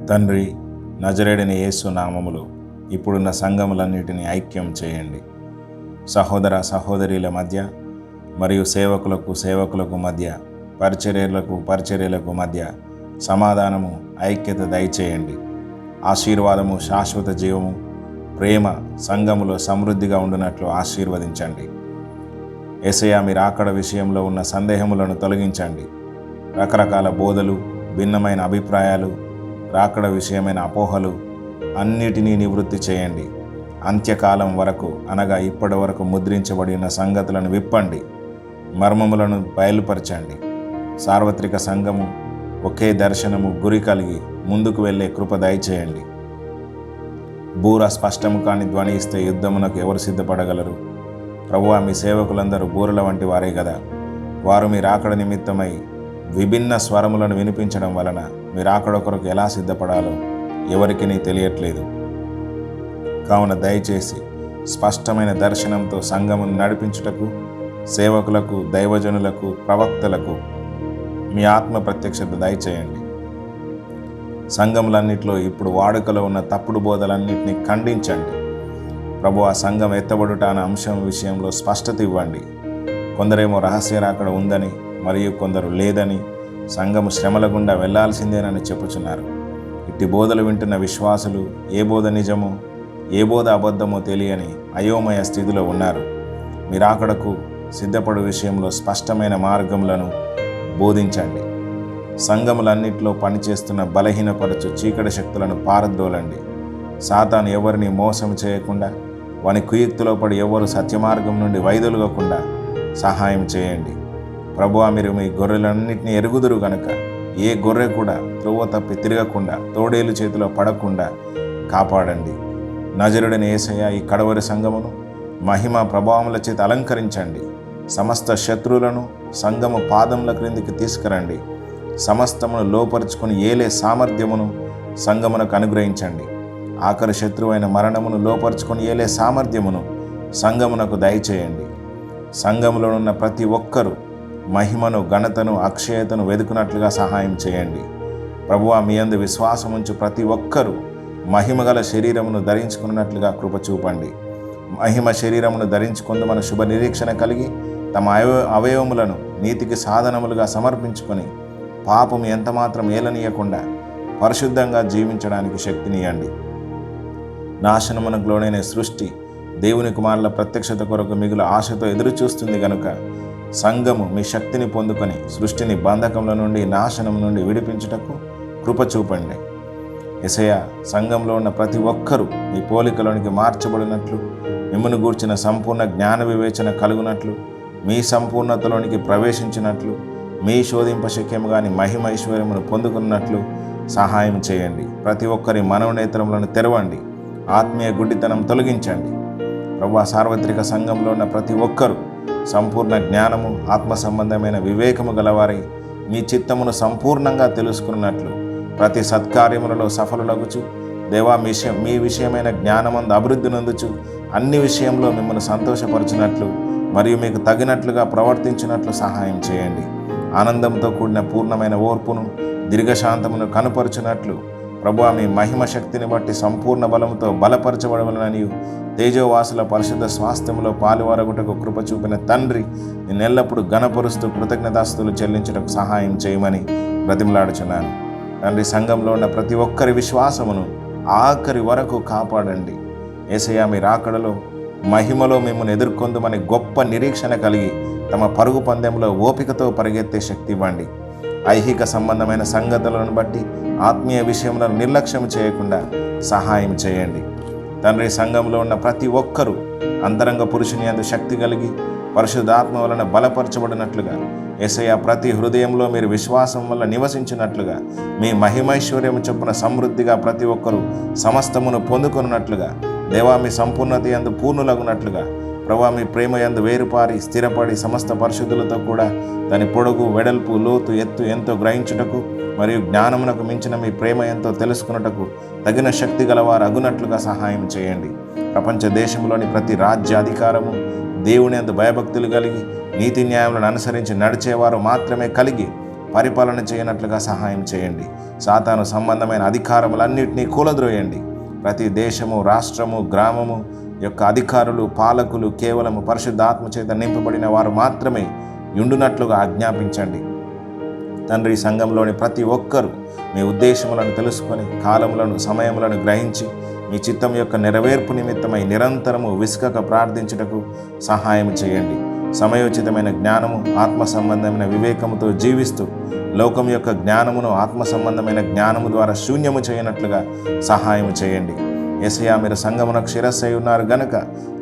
తండ్రి నజరేడిని యేసు నామములు ఇప్పుడున్న సంఘములన్నిటిని ఐక్యం చేయండి. సహోదర సహోదరుల మధ్య మరియు సేవకులకు సేవకులకు మధ్య పరిచర్యలకు పరిచర్యలకు మధ్య సమాధానము ఐక్యత దయచేయండి. ఆశీర్వాదము శాశ్వత జీవము ప్రేమ సంఘములో సమృద్ధిగా ఉండునట్లు ఆశీర్వదించండి. ఎసయా మీరు ఆకడ విషయంలో ఉన్న సందేహములను తొలగించండి. రకరకాల బోధలు భిన్నమైన అభిప్రాయాలు రాకడ విషయమైన అపోహలు అన్నిటినీ నివృత్తి చేయండి. అంత్యకాలం వరకు అనగా ఇప్పటి వరకు ముద్రించబడిన సంగతులను విప్పండి. మర్మములను బయలుపరచండి. సార్వత్రిక సంఘము ఒకే దర్శనము గురి కలిగి ముందుకు వెళ్ళే కృప దయచేయండి. బూర స్పష్టము కాని ధ్వని ఇస్తే యుద్ధమునకు ఎవరు సిద్ధపడగలరు? ప్రభువా మీ సేవకులందరూ బూరల వంటి వారే కదా వారు మీ రాకడ నిమిత్తమై విభిన్న స్వరములను వినిపించడం వలన మీరు అక్కడొకరికి ఎలా సిద్ధపడాలో ఎవరికి తెలియట్లేదు. కావున దయచేసి స్పష్టమైన దర్శనంతో సంఘమును నడిపించుటకు సేవకులకు దైవజనులకు ప్రవక్తలకు మీ ఆత్మ ప్రత్యక్షత దయచేయండి. సంఘములన్నిటిలో ఇప్పుడు వాడుకలో ఉన్న తప్పుడు బోధలన్నింటినీ ఖండించండి. ప్రభు ఆ సంఘం ఎత్తబడుట అనే అంశం విషయంలో స్పష్టత ఇవ్వండి. కొందరేమో రహస్య రాకడ ఉందని మరియు కొందరు లేదని సంఘము శ్రమల గుండా వెళ్ళాల్సిందేనని చెప్పుచున్నారు. ఇట్టి బోధలు వింటున్న విశ్వాసులు ఏ బోధ నిజమో ఏ బోధ అబద్ధమో తెలియని అయోమయ స్థితిలో ఉన్నారు. మీరాకడకు సిద్ధపడు విషయంలో స్పష్టమైన మార్గములను బోధించండి. సంఘములన్నింటిలో పనిచేస్తున్న బలహీనపరచు చీకటి శక్తులను పారద్దోలండి సాతాను ఎవరిని మోసం చేయకుండా వాని కుయుక్తిలో పడి ఎవరు సత్యమార్గం నుండి వైదొలగకుండా సహాయం చేయండి. ప్రభువా మీరు మీ గొర్రెలన్నింటినీ ఎరుగుదురు గనక. ఏ గొర్రె కూడా త్రువ తప్పి తిరగకుండా తోడేలు చేతిలో పడకుండా కాపాడండి. నజరుడని ఏసయ్య ఈ కడవరి సంఘమును మహిమ ప్రభావముల చేత అలంకరించండి. సమస్త శత్రువులను సంఘము పాదముల క్రిందికి తీసుకురండి. సమస్తమును లోపరుచుకుని ఏలే సామర్థ్యమును సంఘమునకు అనుగ్రహించండి. ఆఖరి శత్రువైన మరణమును లోపరుచుకొని ఏలే సామర్థ్యమును సంఘమునకు దయచేయండి. సంఘములో ఉన్న ప్రతి ఒక్కరూ మహిమను ఘనతను అక్షయతను వెతుకున్నట్లుగా సహాయం చేయండి. ప్రభువా మీ అందు విశ్వాసం ఉంచు ప్రతి ఒక్కరూ మహిమగల శరీరమును ధరించుకున్నట్లుగా కృప చూపండి. మహిమ శరీరమును ధరించుకుందు మన శుభ నిరీక్షణ కలిగి తమ అవయ అవయవములను నీతికి సాధనములుగా సమర్పించుకొని పాపము ఎంతమాత్రం ఏలనీయకుండా పరిశుద్ధంగా జీవించడానికి శక్తినియండి. నాశనమునకు లోనైన సృష్టి దేవుని కుమారుల ప్రత్యక్షత కొరకు మిగులు ఆశతో ఎదురు చూస్తుంది కనుక సంఘము మీ శక్తిని పొందుకొని సృష్టిని బంధకముల నుండి నాశనం నుండి విడిపించుటకు కృప చూపండి. ఎసయ సంఘంలో ఉన్న ప్రతి ఒక్కరూ మీ పోలికలోనికి మార్చబడినట్లు మిమ్మల్ని గూర్చిన సంపూర్ణ జ్ఞాన వివేచన కలుగునట్లు మీ సంపూర్ణతలోనికి ప్రవేశించినట్లు మీ శోధింప శక్యము గాని మహిమ ఐశ్వర్యమును పొందుకున్నట్లు సహాయం చేయండి. ప్రతి ఒక్కరి మనోనేత్రములను తెరవండి. ఆత్మీయ గుడ్డితనం తొలగించండి. ప్రభు సార్వత్రిక సంఘంలో ఉన్న ప్రతి ఒక్కరూ సంపూర్ణ జ్ఞానము ఆత్మ సంబంధమైన వివేకము గలవారై మీ చిత్తమును సంపూర్ణంగా తెలుసుకున్నట్లు ప్రతి సత్కార్యములలో సఫలులగుచు. దేవా మీ విషయం మీ విషయమైన జ్ఞానమందు అభివృద్ధి నందుచు. అన్ని విషయంలో మిమ్మల్ని సంతోషపరచినట్లు మరియు మీకు తగినట్లుగా ప్రవర్తించినట్లు సహాయం చేయండి. ఆనందంతో కూడిన పూర్ణమైన ఓర్పును దీర్ఘశాంతమును కనుపరుచున్నట్లు ప్రభు మీ మహిమ శక్తిని బట్టి సంపూర్ణ బలంతో బలపరచబడవలనని తేజోవాసుల పరిశుద్ధ స్వాస్థ్యంలో పాలువారగుటకు కృప చూపిన తండ్రి నేను ఎల్లప్పుడూ గణపరుస్తూ కృతజ్ఞతాస్తులు చెల్లించటకు సహాయం చేయమని బ్రతిమలాడుచున్నాను. తండ్రి సంఘంలో ఉన్న ప్రతి ఒక్కరి విశ్వాసమును ఆఖరి వరకు కాపాడండి. ఏసయ్య మీ రాకడలో మహిమలో మిమ్మల్ని ఎదుర్కొందుమని గొప్ప నిరీక్షణ కలిగి తమ పరుగు పందెంలో ఓపికతో పరిగెత్తే శక్తి ఇవ్వండి. ఐహిక సంబంధమైన సంగతులను బట్టి ఆత్మీయ విషయంలో నిర్లక్ష్యం చేయకుండా సహాయం చేయండి. తండ్రి సంఘంలో ఉన్న ప్రతి ఒక్కరూ అంతరంగ పురుషుని అందు శక్తి కలిగి పరిశుద్ధాత్మ వలన బలపరచబడినట్లుగా ఎసయ ప్రతి హృదయంలో మీరు విశ్వాసం వల్ల నివసించినట్లుగా మీ మహిమైశ్వర్యము చొప్పున సమృద్ధిగా ప్రతి ఒక్కరూ సమస్తమును పొందుకున్నట్లుగా దేవా మీ సంపూర్ణత యందు పూర్ణులగునట్లుగా ప్రభా మీ ప్రేమ యందు వేరుపారి స్థిరపడి సమస్త పరిశుద్ధులతో కూడా దాని పొడుగు వెడల్పు లోతు ఎత్తు ఎంతో గ్రహించుటకు మరియు జ్ఞానమునకు మించిన మీ ప్రేమ ఎంతో తెలుసుకున్నటకు తగిన శక్తి గలవారు అగునట్లుగా సహాయం చేయండి. ప్రపంచ దేశంలోని ప్రతి రాజ్యాధికారము దేవుని అందు భయభక్తులు కలిగి నీతి న్యాయములను అనుసరించి నడిచేవారు మాత్రమే కలిగి పరిపాలన చేయనట్లుగా సహాయం చేయండి. సాతాను సంబంధమైన అధికారములన్నింటినీ కూలద్రోయండి. ప్రతి దేశము రాష్ట్రము గ్రామము యొక్క అధికారులు పాలకులు కేవలం పరిశుద్ధాత్మ చేత నింపబడిన వారు మాత్రమే ఉండునట్లుగా ఆజ్ఞాపించండి. తండ్రి సంఘంలోని ప్రతి ఒక్కరూ మీ ఉద్దేశములను తెలుసుకొని కాలములను సమయములను గ్రహించి మీ చిత్తం యొక్క నెరవేర్పు నిమిత్తమై నిరంతరము విసుకక ప్రార్థించుటకు సహాయం చేయండి. సమయోచితమైన జ్ఞానము ఆత్మ సంబంధమైన వివేకముతో జీవిస్తూ లోకం యొక్క జ్ఞానమును ఆత్మ సంబంధమైన జ్ఞానము ద్వారా శూన్యము చేయనట్లుగా సహాయం చేయండి. ఎసయా మీరు సంఘమునకు శిరస్సై ఉన్నారు గనుక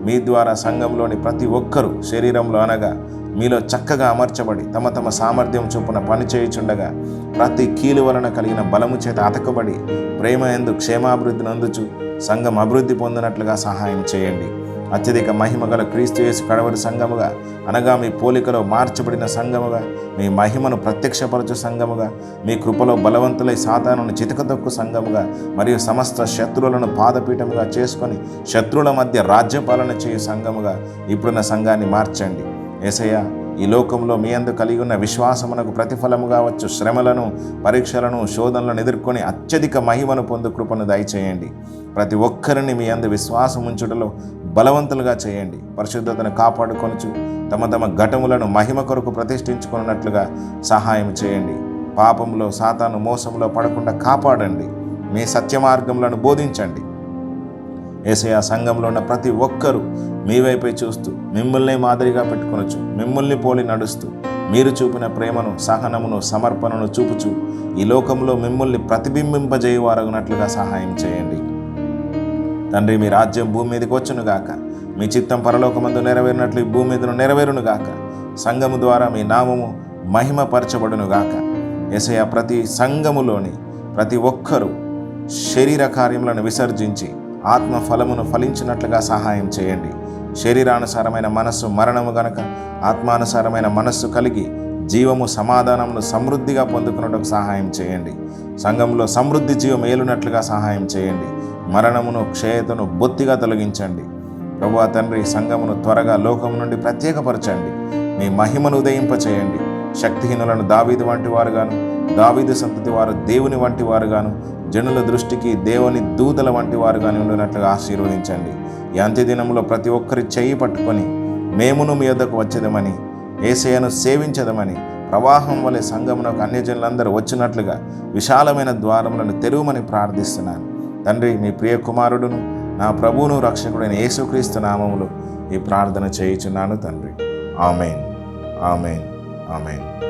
మీ ద్వారా సంఘంలోని ప్రతి ఒక్కరూ శరీరంలో అనగా మీలో చక్కగా అమర్చబడి తమ తమ సామర్థ్యం చొప్పున పనిచేయుచుండగా ప్రతి కీలు వలన కలిగిన బలము చేత అతకబడి ప్రేమ ఎందు క్షేమాభివృద్ధి నందుచు సంఘం అభివృద్ధి పొందినట్లుగా సహాయం చేయండి. అత్యధిక మహిమ గల క్రీస్తు యేసు కడవరి సంఘముగా అనగా మీ పోలికలో మార్చబడిన సంఘముగా మీ మహిమను ప్రత్యక్షపరచు సంఘముగా మీ కృపలో బలవంతులై సాతానును చితకదొక్కు సంఘముగా మరియు సమస్త శత్రువులను పాదపీఠముగా చేసుకొని శత్రువుల మధ్య రాజ్యపాలన చేయు సంఘముగా ఇప్పుడున్న సంఘాన్ని మార్చండి. ఏసయ్య ఈ లోకంలో మీ అందు కలిగి ఉన్న విశ్వాసమునకు ప్రతిఫలముగా వచ్చు శ్రమలను పరీక్షలను శోధనలను ఎదుర్కొని అత్యధిక మహిమను పొందు కృపను దయచేయండి. ప్రతి ఒక్కరిని మీ అందు విశ్వాసం ఉంచుటలో బలవంతులుగా చేయండి. పరిశుద్ధతను కాపాడుకొనుచు తమ తమ ఘటములను మహిమ కొరకు ప్రతిష్ఠించుకున్నట్లుగా సహాయం చేయండి. పాపంలో సాతాను మోసంలో పడకుండా కాపాడండి. మీ సత్య మార్గములను బోధించండి. ఏసయ సంఘంలో ఉన్న ప్రతి ఒక్కరూ మీ వైపే చూస్తూ మిమ్మల్ని మాదిరిగా పెట్టుకొనొచ్చు మిమ్మల్ని పోలి నడుస్తూ మీరు చూపిన ప్రేమను సహనమును సమర్పణను చూపుచు ఈ లోకంలో మిమ్మల్ని ప్రతిబింబింపజేయవారగినట్లుగా సహాయం చేయండి. తండ్రి మీ రాజ్యం భూమి మీదకి వచ్చును గాక. మీ చిత్తం పరలోకమందు నెరవేరినట్లు ఈ భూమి మీదను నెరవేరును గాక. సంఘము ద్వారా మీ నామము మహిమపరచబడును గాక. ఎసయ ప్రతి సంఘములోని ప్రతి ఒక్కరూ శరీర కార్యములను విసర్జించి ఆత్మ ఫలమును ఫలించినట్లుగా సహాయం చేయండి. శరీరానుసారమైన మనస్సు మరణము గనక ఆత్మానుసారమైన మనస్సు కలిగి జీవము సమాధానమును సమృద్ధిగా పొందుకున్నట్టుకు సహాయం చేయండి. సంఘంలో సమృద్ధి జీవం ఏలునట్లుగా సహాయం చేయండి. మరణమును క్షయతను బొత్తిగా తొలగించండి. ప్రభు తండ్రి సంఘమును త్వరగా లోకం నుండి ప్రత్యేకపరచండి. మీ మహిమను ఉదయింపచేయండి. శక్తిహీనులను దావీదు వంటి వారుగాను దావీదు సంతతి వారు దేవుని వంటి వారుగాను జనుల దృష్టికి దేవుని దూతల వంటి వారుగాని ఉండినట్లుగా ఆశీర్వదించండి. ఈ అంత్యదినంలో ప్రతి ఒక్కరి చేయి పట్టుకొని మేమును మీ వద్దకు వచ్చేదమని ఏసయ్యను సేవించదమని ప్రవాహం వలె సంఘమునకు అన్యజనులందరూ వచ్చినట్లుగా విశాలమైన ద్వారములను తెరువమని ప్రార్థిస్తున్నాను. తండ్రి మీ ప్రియ కుమారుడును నా ప్రభువును రక్షకుడైన యేసుక్రీస్తు నామములో ఈ ప్రార్థన చేయుచున్నాను తండ్రి. ఆమెన్. ఆమెన్. ఆమెన్.